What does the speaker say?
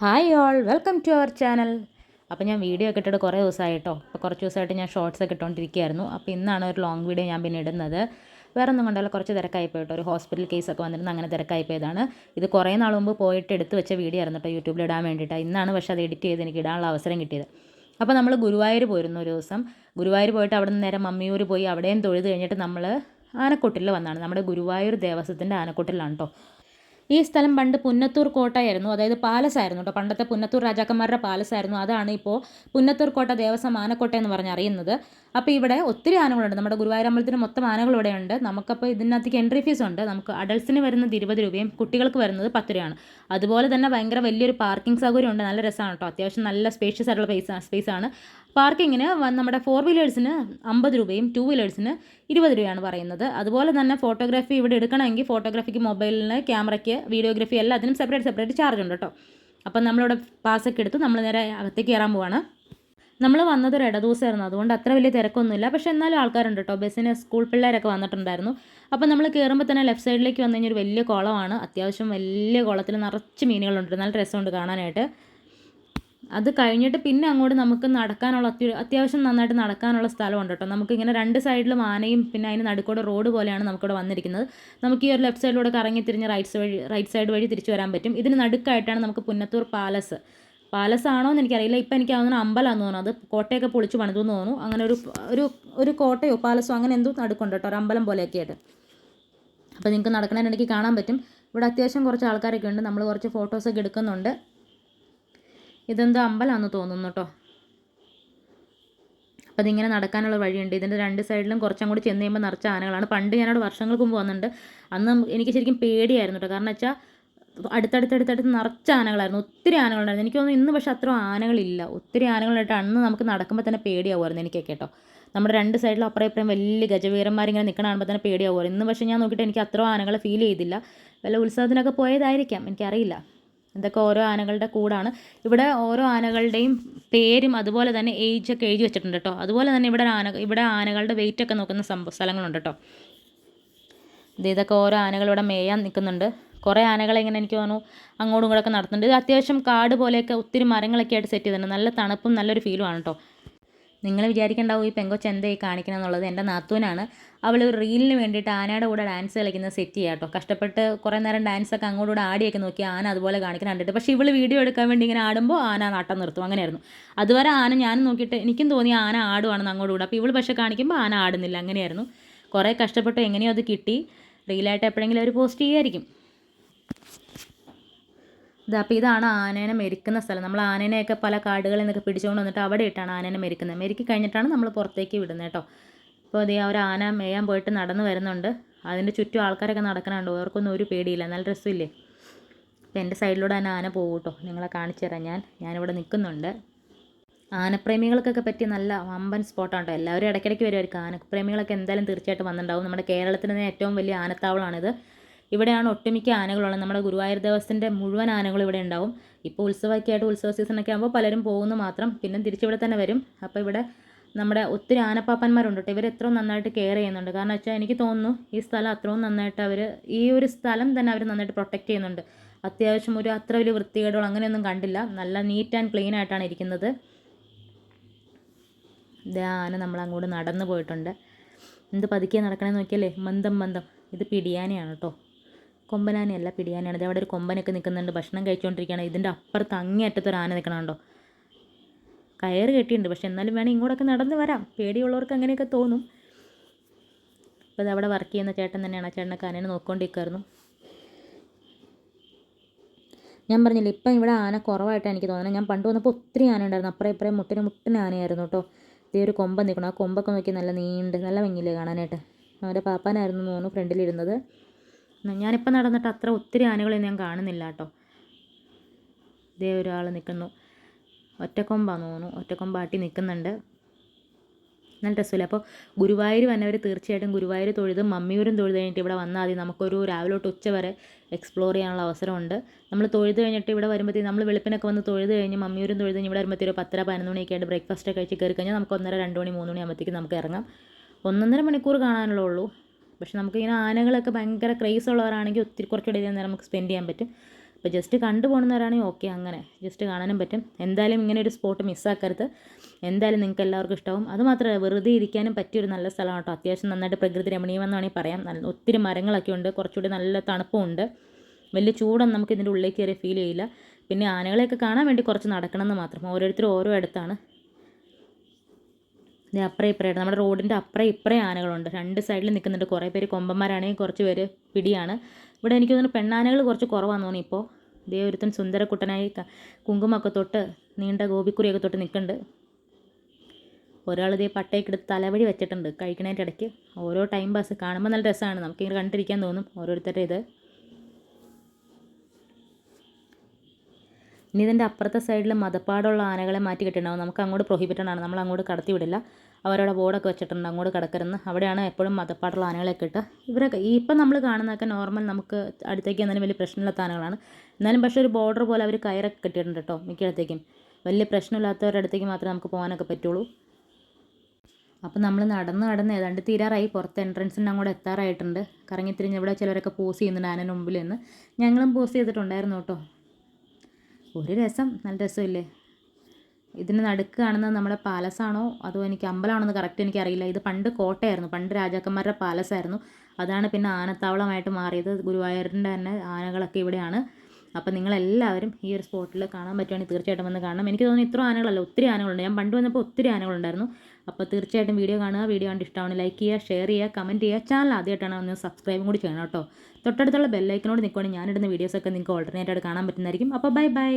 Hi all welcome to our channel അപ്പോൾ ഞാൻ video ഒക്കെ ഇട്ടിട്ട് കുറേ ദിവസമായിട്ടോ അപ്പോൾ കുറച്ച് ദിവസമായിട്ട് ഞാൻ ഷോർട്സ് ഒക്കെ ഇട്ടുകൊണ്ടിരിക്കുകയായിരുന്നു അപ്പോൾ ഇന്നാണ് ഒരു ലോങ് വീഡിയോ ഞാൻ പിന്നെ ഇടുന്നത്. വേറെ ഒന്നും കൊണ്ടല്ല കുറച്ച് തിരക്കായി ഒരു ഹോസ്പിറ്റൽ കേസൊക്കെ വന്നിരുന്നു അങ്ങനെ തിരക്കായി പോയതാണ്. ഇത് കുറേ നാൾ മുമ്പ് പോയിട്ട് എടുത്ത് വെച്ച വീഡിയോ ആയിരുന്നു കേട്ടോ യൂട്യൂബിൽ ഇടാൻ വേണ്ടിയിട്ട് ഇന്നാണ് പക്ഷേ അത് എഡിറ്റ് ചെയ്ത് എനിക്ക് ഇടാനുള്ള അവസരം കിട്ടിയത്. അപ്പോൾ നമ്മൾ ഗുരുവായൂർ പോയിരുന്നു ഒരു ദിവസം. ഗുരുവായൂർ പോയിട്ട് അവിടെ നിന്ന് നേരെ മമ്മിയൂർ പോയി അവിടെയും തൊഴുത് കഴിഞ്ഞിട്ട് നമ്മൾ ആനക്കൊട്ടിൽ വന്നാണ്. നമ്മുടെ ഗുരുവായൂർ ദേവസ്വത്തിന്റെ ആനക്കൊട്ടിലാണ് കേട്ടോ ഈ സ്ഥലം പണ്ട് പുന്നത്തൂർ കോട്ടയായിരുന്നു. അതായത് പാലസ് ആയിരുന്നു കേട്ടോ പണ്ടത്തെ പുന്നത്തൂർ രാജാക്കന്മാരുടെ പാലസ് ആയിരുന്നു അതാണ് ഇപ്പോൾ പുന്നത്തൂർ കോട്ട ദേവസ്വം ആനക്കോട്ട എന്ന് പറഞ്ഞ് അറിയുന്നത്. അപ്പോൾ ഇവിടെ ഒത്തിരി ആനകളുണ്ട്. നമ്മുടെ ഗുരുവായൂർ അമ്പലത്തിന് മൊത്തം ആനകൾ ഇവിടെയുണ്ട്. നമുക്കപ്പോൾ ഇതിനകത്തേക്ക് എൻട്രി ഫീസ് ഉണ്ട്. നമുക്ക് അഡൾട്ട്സിന് വരുന്നത് ഇരുപത് രൂപയും കുട്ടികൾക്ക് വരുന്നത് പത്ത് രൂപയാണ്. അതുപോലെ തന്നെ ഭയങ്കര വലിയൊരു പാർക്കിംഗ് സൗകര്യം ഉണ്ട് നല്ല രസമാണ് കേട്ടോ അത്യാവശ്യം നല്ല സ്പേഷ്യസ് ആയിട്ടുള്ള സ്പേസ് സ്പേസ് ആണ്. പാർക്കിങ്ങിന് നമ്മുടെ ഫോർ വീലേഴ്സിന് അമ്പത് രൂപയും ടു വീലേഴ്സിന് ഇരുപത് രൂപയാണ് പറയുന്നത്. അതുപോലെ തന്നെ ഫോട്ടോഗ്രാഫി ഇവിടെ എടുക്കണമെങ്കിൽ ഫോട്ടോഗ്രാഫിക്ക് മൊബൈലിന് ക്യാമറയ്ക്ക് വീഡിയോഗ്രാഫി എല്ലാത്തിനും സെപ്പറേറ്റ് സെപ്പറേറ്റ് ചാർജ് ഉണ്ട് കേട്ടോ അപ്പം നമ്മളിവിടെ പാസ്സൊക്കെ എടുത്ത് നമ്മൾ നേരെ അകത്തേക്ക് കയറാൻ പോവാണ്. നമ്മൾ വന്നത് ഒരു ഇടദിവസമായിരുന്നു അതുകൊണ്ട് അത്ര വലിയ തിരക്കൊന്നുമില്ല. പക്ഷേ എന്നാലും ആൾക്കാരുണ്ട് കേട്ടോ ബസ്സിന് സ്കൂൾ പിള്ളേരൊക്കെ വന്നിട്ടുണ്ടായിരുന്നു. അപ്പോൾ നമ്മൾ കയറുമ്പോൾ തന്നെ ലെഫ്റ്റ് സൈഡിലേക്ക് വന്നു കഴിഞ്ഞാൽ ഒരു വലിയ കുളമാണ്. അത്യാവശ്യം വലിയ കുളത്തിൽ നിറച്ച് മീനുകളുണ്ട്. നല്ല രസമുണ്ട് കാണാനായിട്ട്. അത് കഴിഞ്ഞിട്ട് പിന്നെ അങ്ങോട്ട് നമുക്ക് നടക്കാനുള്ള അത്യ അത്യാവശ്യം നന്നായിട്ട് നടക്കാനുള്ള സ്ഥലമുണ്ട് കേട്ടോ. നമുക്കിങ്ങനെ രണ്ട് സൈഡിലും ആനയും പിന്നെ അതിന് നടുക്കൂടെ റോഡ് പോലെയാണ് നമുക്കിവിടെ വന്നിരിക്കുന്നത്. നമുക്ക് ഈ ഒരു ലെഫ്റ്റ് സൈഡിലൂടെ കറങ്ങി തിരിഞ്ഞ് റൈറ്റ് വഴി റൈറ്റ് സൈഡ് വഴി തിരിച്ചു വരാൻ പറ്റും. ഇതിന് നടുക്കായിട്ടാണ് നമുക്ക് പുന്നത്തൂർ പാലസ്. പാലസ് ആണോ എന്ന് എനിക്കറിയില്ല. ഇപ്പം എനിക്ക് തോന്നുന്നു അമ്പലമാണെന്ന് തോന്നുന്നു. അത് കോട്ടയൊക്കെ പൊളിച്ച് പണിതു എന്ന് തോന്നുന്നു. അങ്ങനെ ഒരു ഒരു ഒരു കോട്ടയോ പാലസോ അങ്ങനെ എന്തോ നടുക്കുണ്ട് കേട്ടോ. ഒരു അമ്പലം പോലെയൊക്കെ ആയിട്ട്. അപ്പോൾ നിങ്ങൾക്ക് നടക്കണതിനിടയ്ക്ക് കാണാൻ പറ്റും. ഇവിടെ അത്യാവശ്യം കുറച്ച് ആൾക്കാരൊക്കെ ഉണ്ട്. നമ്മൾ കുറച്ച് ഫോട്ടോസൊക്കെ എടുക്കുന്നുണ്ട്. ഇതെന്തോ അമ്പലമാണെന്ന് തോന്നുന്നു കേട്ടോ അപ്പോൾ അതിങ്ങനെ നടക്കാനുള്ള വഴിയുണ്ട്. ഇതിന്റെ രണ്ട് സൈഡിലും കുറച്ചും കൂടി ചെന്ന് കഴിയുമ്പോൾ നിറച്ച ആനകളാണ്. പണ്ട് ഞാനവിടെ വർഷങ്ങൾക്ക് മുമ്പ് വന്നിട്ടുണ്ട്. അന്ന് എനിക്ക് ശരിക്കും പേടിയായിരുന്നു കേട്ടോ കാരണം വെച്ചാൽ അടുത്തടുത്തടുത്തടുത്ത് നിറച്ച ആനകളായിരുന്നു. ഒത്തിരി ആനകളുണ്ടായിരുന്നു. എനിക്ക് തോന്നുന്നു ഇന്ന് പക്ഷേ അത്ര ആനകളില്ല. ഒത്തിരി ആനകളായിട്ട് അന്ന് നമുക്ക് നടക്കുമ്പോൾ തന്നെ പേടിയാവുമായിരുന്നു എനിക്ക് കേട്ടോ നമ്മുടെ രണ്ട് സൈഡിലും അപ്പുറം ഇപ്പുറം വലിയ ഗജവീരന്മാരിങ്ങനെ നിൽക്കണ കാണുമ്പോൾ തന്നെ പേടിയാവുമായിരുന്നു. ഇന്ന് പക്ഷേ ഞാൻ നോക്കിയിട്ട് എനിക്ക് അത്ര ആനകളെ ഫീൽ ചെയ്തില്ല. വല്ല ഉത്സവത്തിനൊക്കെ പോയതായിരിക്കാം. എനിക്കറിയില്ല. ഇതൊക്കെ ഓരോ ആനകളുടെ കൂടാണ്. ഇവിടെ ഓരോ ആനകളുടെയും പേരും അതുപോലെ തന്നെ ഏജ് ഒക്കെ എഴുതി വെച്ചിട്ടുണ്ട് കേട്ടോ അതുപോലെ തന്നെ ഇവിടെ ആന ഇവിടെ ആനകളുടെ വെയിറ്റ് ഒക്കെ നോക്കുന്ന സംഭവ സ്ഥലങ്ങളുണ്ട് കേട്ടോ ഇത് ഇതൊക്കെ ഓരോ ആനകൾ ഇവിടെ മേയാൻ നിൽക്കുന്നുണ്ട്. കുറേ ആനകളെ ഇങ്ങനെ എനിക്ക് തോന്നുന്നു അങ്ങോട്ടും ഇങ്ങോട്ടൊക്കെ നടത്തുന്നുണ്ട്. ഇത് അത്യാവശ്യം കാട് പോലെയൊക്കെ ഒത്തിരി മരങ്ങളൊക്കെ ആയിട്ട് സെറ്റ് ചെയ്തിട്ടുണ്ട്. നല്ല തണുപ്പും നല്ലൊരു ഫീലുമാണ് കേട്ടോ നിങ്ങൾ വിചാരിക്കേണ്ടാവും ഈ പെങ്കൊച്ച് എന്താ ഈ കാണിക്കണം എന്നുള്ളത്. എന്റെ നാത്തൂനാണ്. അവൾ ഒരു റീലിന് വേണ്ടിയിട്ട് ആനയുടെ കൂടെ ഡാൻസ് കളിക്കുന്ന സെറ്റ് ചെയ്യാം കേട്ടോ. കഷ്ടപ്പെട്ട് കുറേ നേരം ഡാൻസൊക്കെ അങ്ങോട്ടും ആടിയൊക്കെ നോക്കി ആന അതുപോലെ കാണിക്കണം കണ്ടിട്ട്. പക്ഷേ ഇവൾ വീഡിയോ എടുക്കാൻ വേണ്ടി ഇങ്ങനെ ആടുമ്പോൾ ആന നാട്ടം നിർത്തും. അങ്ങനെയായിരുന്നു. അതുവരെ ആന ഞാൻ നോക്കിയിട്ട് എനിക്കും തോന്നി ആന ആടുവാണെന്ന് അങ്ങോട്ടും കൂടെ അപ്പോൾ ഇവൾ പക്ഷേ കാണിക്കുമ്പോൾ ആന ആടുന്നില്ല. അങ്ങനെയായിരുന്നു. കുറേ കഷ്ടപ്പെട്ട് എങ്ങനെയോ അത് കിട്ടി. റീലായിട്ട് എപ്പോഴെങ്കിലും അവർ പോസ്റ്റ് ചെയ്യുമായിരിക്കും. അപ്പോൾ ഇതാണ് ആനേനെ മെരിക്കുന്ന സ്ഥലം. നമ്മൾ ആനേനെയൊക്കെ പല കാടുകളിൽ നിന്നൊക്കെ പിടിച്ചുകൊണ്ട് വന്നിട്ട് അവിടെ ഇട്ടാണ് ആനേനെ മെരിക്കുന്നത്. മെരുക്കി കഴിഞ്ഞിട്ടാണ് നമ്മൾ പുറത്തേക്ക് വിടുന്നത് കേട്ടോ. അപ്പോൾ അതേ ഒരു ആന മേയാൻ പോയിട്ട് നടന്നു വരുന്നുണ്ട്. അതിന്റെ ചുറ്റും ആൾക്കാരൊക്കെ നടക്കണുണ്ട്. അവർക്കൊന്നും ഒരു പേടിയില്ല. നല്ല രസമില്ലേ? അപ്പോൾ എന്റെ സൈഡിലൂടെ തന്നെ ആന പോകും കേട്ടോ. നിങ്ങളെ കാണിച്ചു തരാം ഞാൻ. ഞാനിവിടെ നിൽക്കുന്നുണ്ട്. ആനപ്രേമികൾക്കൊക്കെ പറ്റിയ നല്ല വമ്പൻ സ്പോട്ടാണ് കേട്ടോ. എല്ലാവരും ഇടയ്ക്കിടയ്ക്ക് വരുമായിരിക്കും ആനപ്രേമികളൊക്കെ എന്തായാലും തീർച്ചയായിട്ടും വന്നിട്ടുണ്ടാവും. നമ്മുടെ കേരളത്തിൽ തന്നെ ഏറ്റവും വലിയ ആനത്താവളമാണിത് ഇവിടെയാണ് ഒട്ടുമിക്ക ആനകളുള്ളത്. നമ്മുടെ ഗുരുവായൂർ ദേവസ്ഥന്റെ മുഴുവൻ ആനകളും ഇവിടെ ഉണ്ടാവും. ഇപ്പോൾ ഉത്സവമൊക്കെ ആയിട്ട് ഉത്സവ സീസണൊക്കെ ആകുമ്പോൾ പലരും പോകുന്നു മാത്രം. പിന്നെ തിരിച്ചിവിടെ തന്നെ വരും. അപ്പോൾ ഇവിടെ നമ്മുടെ ഒത്തിരി ആനപ്പാപ്പന്മാരുണ്ട് കേട്ടോ. ഇവർ എത്രയും നന്നായിട്ട് കെയർ ചെയ്യുന്നുണ്ട്. കാരണം വെച്ചാൽ എനിക്ക് തോന്നുന്നു ഈ സ്ഥലം അത്രയും നന്നായിട്ട് അവർ ഈ ഒരു സ്ഥലം തന്നെ അവർ നന്നായിട്ട് പ്രൊട്ടക്റ്റ് ചെയ്യുന്നുണ്ട്. അത്യാവശ്യം ഒരു അത്ര വലിയ വൃത്തികേടുകൾ അങ്ങനെയൊന്നും കണ്ടില്ല. നല്ല നീറ്റ് ആൻഡ് ക്ലീൻ ആയിട്ടാണ് ഇരിക്കുന്നത്. ആന നമ്മൾ അങ്ങോട്ട് നടന്നു പോയിട്ടുണ്ട്. എന്ത് പതുക്കെ നടക്കണമെന്ന് നോക്കിയല്ലേ മന്ദം മന്ദം. ഇത് പിടിയാനയാണ് കേട്ടോ. കൊമ്പനാനയല്ല പിടിയാനയാണ് അവിടെ ഒരു കൊമ്പനൊക്കെ നിൽക്കുന്നുണ്ട്. ഭക്ഷണം കഴിച്ചുകൊണ്ടിരിക്കുകയാണ് ഇതിന്റെ അപ്പുറത്ത് അങ്ങേയറ്റത്ത് ഒരു ആന നിൽക്കണുണ്ടോ? കയറ് കെട്ടിയിട്ടുണ്ട്. പക്ഷെ എന്നാലും വേണം ഇങ്ങോട്ടൊക്കെ നടന്ന് വരാം. പേടിയുള്ളവർക്ക് അങ്ങനെയൊക്കെ തോന്നും. അപ്പോൾ ഇത് അവിടെ വർക്ക് ചെയ്യുന്ന ചേട്ടൻ തന്നെയാണ്. ആ ചേട്ടനൊക്കെ ആനേനെ നോക്കിക്കൊണ്ടിരിക്കുമായിരുന്നു ഞാൻ പറഞ്ഞില്ല ഇപ്പം ഇവിടെ ആന കുറവായിട്ടാണ് എനിക്ക് തോന്നുന്നത്. ഞാൻ പണ്ട് വന്നപ്പോൾ ഒത്തിരി ആന ഉണ്ടായിരുന്നു. അപ്പുറം ഇപ്പുറം മുട്ടിന് മുട്ടിന് ആനയായിരുന്നു കേട്ടോ. ഇതേ ഒരു കൊമ്പ് നിൽക്കണം. ആ കൊമ്പൊക്കെ നോക്കി നല്ല നീണ്ട് നല്ല ഭംഗിയില്ലേ കാണാനായിട്ട്. അവന്റെ പാപ്പാനായിരുന്നു തോന്നുന്നു ഫ്രണ്ടിലിരുന്നത്. ഞാനിപ്പോൾ നടന്നിട്ട് അത്ര ഒത്തിരി ആനകളെ ഞാൻ കാണുന്നില്ല കേട്ടോ. ഇതേ ഒരാൾ നിൽക്കുന്നു ഒറ്റക്കൊമ്പാന്ന് തോന്നുന്നു. ഒറ്റക്കൊമ്പാട്ടി നിൽക്കുന്നുണ്ട് നല്ല രസമില്ല? അപ്പോൾ ഗുരുവായൂർ വന്നവർ തീർച്ചയായിട്ടും ഗുരുവായൂർ തൊഴുത് മമ്മിയൂരും തൊഴുത് കഴിഞ്ഞിട്ട് ഇവിടെ വന്നാൽ മതി. നമുക്കൊരു രാവിലെ തൊട്ട് ഉച്ച വരെ എക്സ്പ്ലോർ ചെയ്യാനുള്ള അവസരമുണ്ട്. നമ്മൾ തൊഴുത് കഴിഞ്ഞിട്ട് ഇവിടെ വരുമ്പോഴത്തേക്കും നമ്മൾ വെളുപ്പിനൊക്കെ വന്ന് തൊഴുത് കഴിഞ്ഞ് മമ്മിയൂരും തൊഴുത് കഴിഞ്ഞ് ഇവിടെ വരുമ്പോഴത്തേക്ക് ഒരു പത്തര പതിനൊന്ന് മണിയൊക്കെ ആയിട്ട് ബ്രേക്ക്ഫാസ്റ്റ് കഴിച്ച് കയറി കഴിഞ്ഞാൽ നമുക്ക് ഒന്നര രണ്ട് മണി മൂന്ന് മണി ആകുമ്പോഴത്തേക്കും നമുക്ക് ഇറങ്ങാം. ഒന്നൊന്നര മണിക്കൂർ കാണാനുള്ളൂ ഉള്ളൂ. പക്ഷെ നമുക്കിങ്ങനെ ആനകളൊക്കെ ഭയങ്കര ക്രേസ് ഉള്ളവരാണെങ്കിൽ ഒത്തിരി കുറച്ചുകൂടി നേരം നമുക്ക് സ്പെൻഡ് ചെയ്യാൻ പറ്റും. അപ്പോൾ ജസ്റ്റ് കണ്ടു പോകുന്നവരാണെങ്കിൽ ഓക്കെ അങ്ങനെ. ജസ്റ്റ് കാണാനും പറ്റും. എന്തായാലും ഇങ്ങനെ ഒരു സ്പോട്ട് മിസ്സാക്കരുത് എന്തായാലും നിങ്ങൾക്ക് എല്ലാവർക്കും ഇഷ്ടമാവും അതുമാത്രമല്ല വെറുതെ ഇരിക്കാനും പറ്റിയൊരു നല്ല സ്ഥലമാണ് കേട്ടോ. അത്യാവശ്യം നന്നായിട്ട് പ്രകൃതി രമണീയമെന്ന് വേണമെങ്കിൽ പറയാം. നല്ല ഒത്തിരി മരങ്ങളൊക്കെ ഉണ്ട്. കുറച്ചുകൂടി നല്ല തണുപ്പും ഉണ്ട്. വലിയ ചൂടൊന്നും നമുക്ക് ഇതിന്റെ ഉള്ളിലേക്ക് കയറി ഫീൽ ചെയ്യില്ല. പിന്നെ ആനകളെയൊക്കെ കാണാൻ വേണ്ടി കുറച്ച് നടക്കണമെന്ന് മാത്രം. ഓരോരുത്തരും ഓരോ ഇടത്താണ് അപ്പുറം ഇപ്പുറമായിട്ട് നമ്മുടെ റോഡിന്റെ അപ്പുറം ഇപ്പുറേ ആനകളുണ്ട്. രണ്ട് സൈഡിൽ നിൽക്കുന്നുണ്ട്. കുറേ പേര് കൊമ്പന്മാരാണെങ്കിൽ കുറച്ച് പേര് പിടിയാണ്. ഇവിടെ എനിക്ക് തോന്നുന്നു പെണ്ണാനകൾ കുറച്ച് കുറവാണെന്ന് തോന്നി ഇപ്പോൾ ഇതേ ഒരുത്തൻ സുന്ദരക്കുട്ടനായി കുങ്കുമൊക്കെ തൊട്ട് നീണ്ട ഗോപിക്കുറിയൊക്കെ തൊട്ട് നിൽക്കുന്നുണ്ട്. ഒരാൾ ഇതേ പട്ടയൊക്കെ എടുത്ത് തലവഴി വെച്ചിട്ടുണ്ട് കഴിക്കണതിന്റെ ഇടയ്ക്ക്. ഓരോ ടൈം പാസ് കാണുമ്പോൾ നല്ല രസമാണ്. നമുക്കിങ്ങനെ കണ്ടിരിക്കാൻ തോന്നും ഓരോരുത്തരുടെ ഇത്. ഇനി ഇതിന്റെ അപ്പുറത്തെ സൈഡിൽ മതപ്പാടുള്ള ആനകളെ മാറ്റി കെട്ടിണ്ടാവും നമുക്ക് അങ്ങോട്ട് പ്രൊഹിബിറ്റഡ് ആണ്. നമ്മൾ അങ്ങോട്ട് കടത്തി വിടില്ല. അവരവിടെ ബോർഡൊക്കെ വെച്ചിട്ടുണ്ട് അങ്ങോട്ട് കിടക്കരുന്ന്. അവിടെയാണ് എപ്പോഴും മതപ്പാട്ടുള്ള ആനകളൊക്കെ ഇട്ട്. ഇവരൊക്കെ ഇപ്പം നമ്മൾ കാണുന്നതൊക്കെ നോർമൽ നമുക്ക് അടുത്തേക്ക് എന്നാലും വലിയ പ്രശ്നമില്ലാത്ത ആനകളാണ് എന്നാലും പക്ഷേ ഒരു ബോർഡർ പോലെ അവർ കയറൊക്കെ കെട്ടിയിട്ടുണ്ട് കേട്ടോ മിക്കയിടത്തേക്കും. വലിയ പ്രശ്നമില്ലാത്തവരുടെ അടുത്തേക്ക് മാത്രമേ നമുക്ക് പോകാനൊക്കെ പറ്റുള്ളൂ. അപ്പോൾ നമ്മൾ നടന്ന് നടന്ന് ഏതാണ്ട് തീരാറായി. പുറത്ത് എൻട്രൻസിന്റെ അങ്ങോട്ട് എത്താറായിട്ടുണ്ട്. കറങ്ങിത്തിരിഞ്ഞ് ഇവിടെ ചിലരൊക്കെ പോസ് ചെയ്യുന്നുണ്ട് ആനന്റെ മുമ്പിൽ നിന്ന് ഞങ്ങളും പോസ് ചെയ്തിട്ടുണ്ടായിരുന്നു കേട്ടോ. ഒരു രസം നല്ല രസമില്ലേ? ഇതിന് നടുക്ക് കാണുന്നത് നമ്മുടെ പാലസാണോ? അതോ എനിക്ക് അമ്പലമാണോ എന്ന് കറക്റ്റ് എനിക്കറിയില്ല. ഇത് പണ്ട് കോട്ടയായിരുന്നു. പണ്ട് രാജാക്കന്മാരുടെ പാലസായിരുന്നു. അതാണ് പിന്നെ ആനത്താവളമായിട്ട് മാറിയത്. ഗുരുവായൂരിന്റെ തന്നെ ആനകളൊക്കെ ഇവിടെയാണ്. അപ്പം നിങ്ങളെല്ലാവരും ഈ ഒരു സ്പോട്ടിൽ കാണാൻ പറ്റുവാണെങ്കിൽ തീർച്ചയായിട്ടും വന്ന് കാണണം. എനിക്ക് തോന്നുന്നു ഇത്ര ആനകളല്ല ഒത്തിരി ആനകളുണ്ട്. ഞാൻ പണ്ട് വന്നപ്പോൾ ഒത്തിരി ആനകളുണ്ടായിരുന്നു. അപ്പോൾ തീർച്ചയായിട്ടും വീഡിയോ കാണുക. വീഡിയോ കണ്ട് ഇഷ്ടമാണ് ലൈക്ക് ചെയ്യുക ഷെയർ ചെയ്യുക കമന്റ് ചെയ്യുക. ചാനൽ ആദ്യമായിട്ടാണ് ഒന്ന് സബ്സ്ക്രൈബും കൂടി ചെയ്യണം കേട്ടോ. തൊട്ടടുത്തുള്ള ബെല്ലൈക്കനോട് നിൽക്കുവാണെങ്കിൽ ഞാനിടുന്ന വീഡിയോസൊക്കെ നിങ്ങൾക്ക് ഓൾട്ടർനേറ്റ് ആയിട്ട് കാണാൻ പറ്റുന്നതായിരിക്കും. അപ്പോൾ ബൈ ബൈ